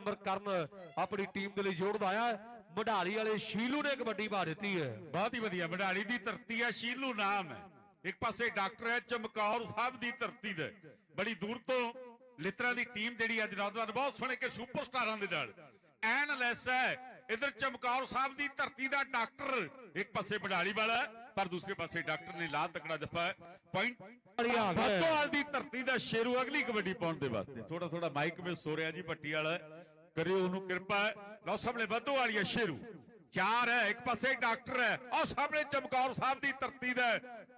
Number ਕਰਨ ਆਪਣੀ team ਦੇ ਲਈ ਜੋੜਦਾ ਆਇਆ ਮਢਾਲੀ ਵਾਲੇ ਸ਼ੀਲੂ ਨੇ ਕਬੱਡੀ ਪਾ ਦਿੱਤੀ ਹੈ। ਬਹੁਤ ਹੀ ਵਧੀਆ। ਮਢਾਲੀ ਦੀ ਧਰਤੀ ਹੈ ਸ਼ੀਲੂ ਨਾਮ ਹੈ। ਇੱਕ ਪਾਸੇ ਡਾਕਟਰ ਹੈ ਚਮਕੌਰ ਸਾਹਿਬ ਦੀ ਧਰਤੀ ਦੇ। ਬੜੀ ਦੂਰ ਤੋਂ ਲਿਤਰਾ ਦੀ ਟੀਮ ਜਿਹੜੀ ਅੱਜ ਨੌਜਵਾਨ ਬਹੁਤ ਸੋਹਣੇ ਕਿ ਸੁਪਰਸਟਾਰਾਂ ਦੇ ਨਾਲ। ਐਨ ਲੈਸ ਹੈ। ਇਧਰ ਚਮਕੌਰ ਸਾਹਿਬ ਦੀ ਧਰਤੀ ਦਾ ਡਾਕਟਰ ਇੱਕ ਪਾਸੇ ਮਢਾਲੀ ਵਾਲਾ ਪਰ ਦੂਸਰੇ ਪਾਸੇ ਡਾਕਟਰ ਨੇ ਲਾ ਤਕੜਾ ਜੱਫਾ ਪੁਆਇੰਟ ਵਾਲੀ ਆ ਗਿਆ। ਬੱਤੋਵਾਲ ਦੀ ਧਰਤੀ ਦਾ ਸ਼ੇਰੂ ਅਗਲੀ ਕਬੱਡੀ ਪਾਉਣ ਦੇ ਵਾਸਤੇ। ਥੋੜਾ ਥੋੜਾ ਮਾਈਕ ਵਿੱਚ ਸੋ ਰਿਹਾ ਜੀ ਪੱਟੀ ਵਾਲਾ ਕਰਿਓ ਉਹਨੂੰ ਕਿਰਪਾ ਲਓ ਸਾਹਮਣੇ ਬੱਤੋ ਵਾਲੀ ਸ਼ੇਰੂ। ਚਾਰ ਹੈ, ਇੱਕ ਪਾਸੇ ਡਾਕਟਰ ਹੈ। ਉਹ ਸਾਹਮਣੇ ਚਮਕੌਰ ਸਾਹਿਬ ਦੀ ਧਰਤੀ ਦਾ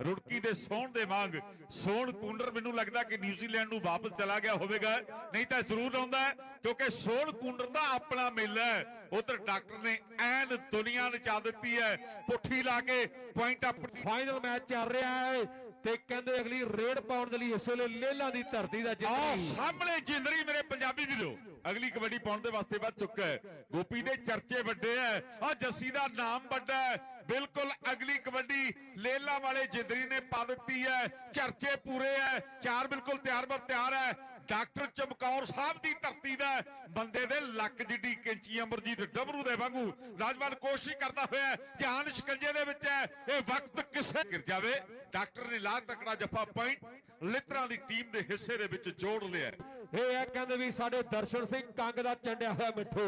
ਰੁੜਕੀ ਦੇ ਸੋਹਣ ਦੇ ਵਾਂਗ। ਸੋਹਣ ਕੂੰਡਰ ਮੈਨੂੰ ਲੱਗਦਾ ਕਿ ਨਿਊਜ਼ੀਲੈਂਡ ਨੂੰ ਵਾਪਸ ਚਲਾ ਗਿਆ ਹੋਵੇਗਾ। ਨਹੀਂ ਤਾਂ ਜ਼ਰੂਰ ਆਉਂਦਾ ਕਿਉਂਕਿ ਸੋਹਣ ਕੂਨਰ ਦਾ ਆਪਣਾ ਮੇਲਾ ਹੈ। ਉਧਰ ਡਾਕਟਰ ਨੇ ਐਨ ਦੁਨੀਆ ਨਚਾ ਦਿੱਤੀ ਹੈ। ਪੁੱਠੀ ਲਾ ਕੇ ਪੁਆਇੰਟ ਆਪਣੀ ਫਾਈਨਲ ਮੈਚ ਚੱਲ ਰਿਹਾ ਹੈ। ਤੇ ਕਹਿੰਦੇ ਅਗਲੀ ਰੇਡ ਪਾਉਣ ਦੇ ਲਈ ਇਸ ਵੇਲੇ ਲੇਲਾ ਦੀ ਧਰਤੀ ਦਾ ਆਹ ਸਾਹਮਣੇ ਜਿੰਦਰੀ ਮੇਰੇ ਪੰਜਾਬੀ ਵੀਰੋ। ਅਗਲੀ ਕਬੱਡੀ ਪਾਉਣ ਦੇ ਵਾਸਤੇ ਵੱਧ ਚੁੱਕਾ ਹੈ। ਗੋਪੀ ਦੇ ਚਰਚੇ ਵੱਡੇ ਐ ਆ ਜੱਸੀ ਦਾ ਨਾਮ ਵੱਡਾ ਹੈ। ਬਿਲਕੁਲ ਅਗਲੀ ਕਬੱਡੀ ਲੇਲਾ ਵਾਲੇ ਜਿੰਦਰੀ ਨੇ ਪਾ ਦਿੱਤੀ ਹੈ। ਚਰਚੇ ਪੂਰੇ ਐ ਚਾਰ ਬਿਲਕੁਲ ਤਿਆਰ ਬਰ ਤਿਆਰ ਹੈ। ਡਾਕਟਰ ਚਮਕੌਰ ਸਾਹਿਬ ਦੀ ਧਰਤੀ ਦਾ ਬੰਦੇ ਦੇ ਲੱਕ ਜਿੱਡੀ ਕੈਂਚੀ ਅਮਰਜੀਤ ਡਬਰੂ ਦੇ ਵਾਂਗੂ। ਰਾਜਵਾਨ ਕੋਸ਼ਿਸ਼ ਕਰਦਾ ਹੋਇਆ ਹੈ, ਧਿਆਨ ਸ਼ਿਕੰਜੇ ਦੇ ਵਿੱਚ ਹੈ। ਇਹ ਵਕਤ ਕਿਸੇ ਗਿਰ ਜਾਵੇ। ਡਾਕਟਰ ਨੇ ਲਾ ਤਕੜਾ ਜੱਫਾ ਪੁਆਇੰਟ ਲਿਤਰਾਂ ਦੀ ਟੀਮ ਦੇ ਹਿੱਸੇ ਦੇ ਵਿੱਚ ਜੋੜ ਲਿਆ ਇਹ ਹੈ ਕਹਿੰਦੇ ਵੀ ਸਾਡੇ ਦਰਸ਼ਨ ਸਿੰਘ ਕੰਗ ਦਾ ਚੰਡਿਆ ਹੋਇਆ ਮਿੱਠੂ।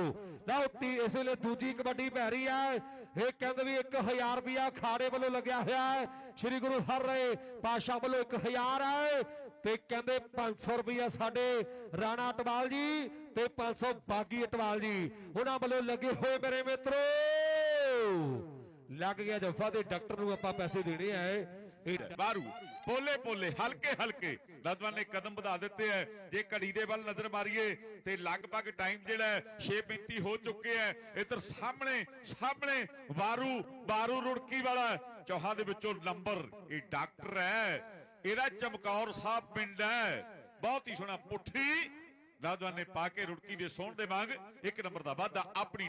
ਲਓ ਇਸ ਵੇਲੇ ਦੂਜੀ ਕਬੱਡੀ ਪੈ ਰਹੀ ਹੈ। ਇਹ ਕਹਿੰਦੇ ਵੀ 1000 ਰੁਪਿਆ ਖਾੜੇ ਵੱਲੋਂ ਲੱਗਿਆ ਹੋਇਆ ਹੈ। ਸ੍ਰੀ ਗੁਰੂ ਹਰਿ ਪਾਸ਼ਾ ਵੱਲੋਂ 1000 ਹੈ। ਤੇ ਕਹਿੰਦੇ 500 ਰੁਪਿਆ ਸਾਡੇ ਰਾਣਾ ਅਟਵਾਲ ਜੀ ਤੇ 500 ਬਾਗੀ ਅਟਵਾਲ ਜੀ। ਉਹਨਾਂ ਵੱਲੋਂ ਲੱਗੇ ਹੋਏ ਮੇਰੇ ਮਿੱਤਰੋ। ਲੱਗ ਗਿਆ ਜੱਫਾ ਤੇ ਡਾਕਟਰ ਨੂੰ ਆਪਾਂ ਪੈਸੇ ਦੇਣੇ ਆ ਬਾਰੂ ਪੋਲੇ ਪੋਲੇ ਹਲਕੇ ਹਲਕੇ। ਨੌਜਵਾਨ ਨੇ ਕਦਮ ਵਧਾ ਦਿੱਤੇ ਐ ਜੇ ਘੜੀ ਦੇ ਵੱਲ ਨਜ਼ਰ ਮਾਰੀਏ, ਤੇ ਲਗਭਗ ਟਾਈਮ ਜਿਹੜਾ 6:35 ਹੋ ਚੁੱਕੇ ਐ ਇਧਰ ਸਾਹਮਣੇ ਸਾਹਮਣੇ, ਵਾਰੂ, ਬਾਰੂ ਰੁੜਕੀ ਵਾਲਾ ਚੌਹਾਂ ਦੇ ਵਿੱਚੋਂ ਨੰਬਰ, ਇਹ ਡਾਕਟਰ ਹੈ। ਇਹਦਾ ਚਮਕੌਰ ਸਾਹਿਬ ਪਿੰਡ ਹੈ। ਬਹੁਤ ਹੀ ਸੋਹਣਾ ਪੁੱਠੀ। ਨੌਜਵਾਨ ਨੇ ਪਾ ਕੇ ਰੁੜਕੀ ਦੇ ਸੋਹਣ ਦੇ ਵਾਂਗ ਇੱਕ ਨੰਬਰ ਦਾ ਵਾਧਾ ਆਪਣੀ